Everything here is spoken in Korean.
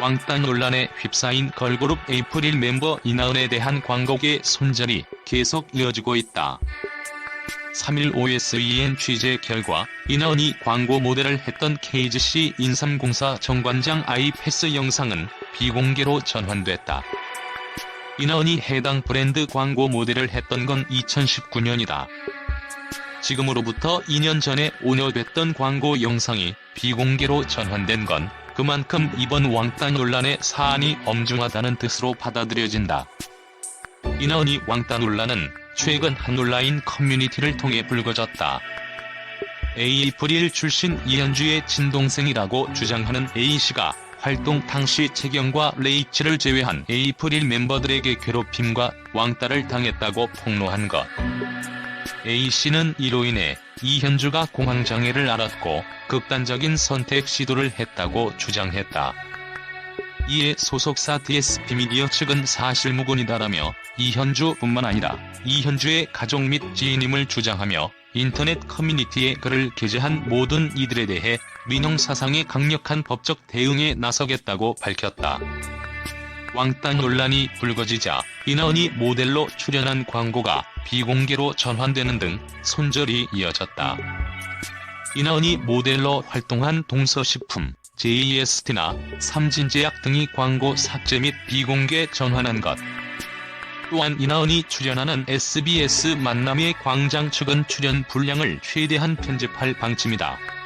왕따 논란에 휩싸인 걸그룹 에이프릴 멤버 이나은에 대한 광고계 손절이 계속 이어지고 있다. 3일 OSEN 취재 결과 이나은이 광고 모델을 했던 KGC 인삼공사 정관장 아이패스 영상은 비공개로 전환됐다. 이나은이 해당 브랜드 광고 모델을 했던 건 2019년이다. 지금으로부터 2년 전에 온여됐던 광고 영상이 비공개로 전환된 건 그만큼 이번 왕따 논란의 사안이 엄중하다는 뜻으로 받아들여진다. 이나은이 왕따 논란은 최근 한 온라인 커뮤니티를 통해 불거졌다. 에이프릴 출신 이현주의 친동생이라고 주장하는 A씨가 활동 당시 채경과 레이첼을 제외한 에이프릴 멤버들에게 괴롭힘과 왕따를 당했다고 폭로한 것. A씨는 이로 인해 이현주가 공황장애를 앓았고 극단적인 선택 시도를 했다고 주장했다. 이에 소속사 DSP 미디어 측은 사실무근이다라며 이현주뿐만 아니라 이현주의 가족 및 지인임을 주장하며 인터넷 커뮤니티에 글을 게재한 모든 이들에 대해 민형사상의 강력한 법적 대응에 나서겠다고 밝혔다. 왕따 논란이 불거지자 이나은이 모델로 출연한 광고가 비공개로 전환되는 등 손절이 이어졌다. 이나은이 모델로 활동한 동서식품, JST나 삼진제약 등이 광고 삭제 및 비공개 전환한 것. 또한 이나은이 출연하는 SBS 만남의 광장 측은 출연 분량을 최대한 편집할 방침이다.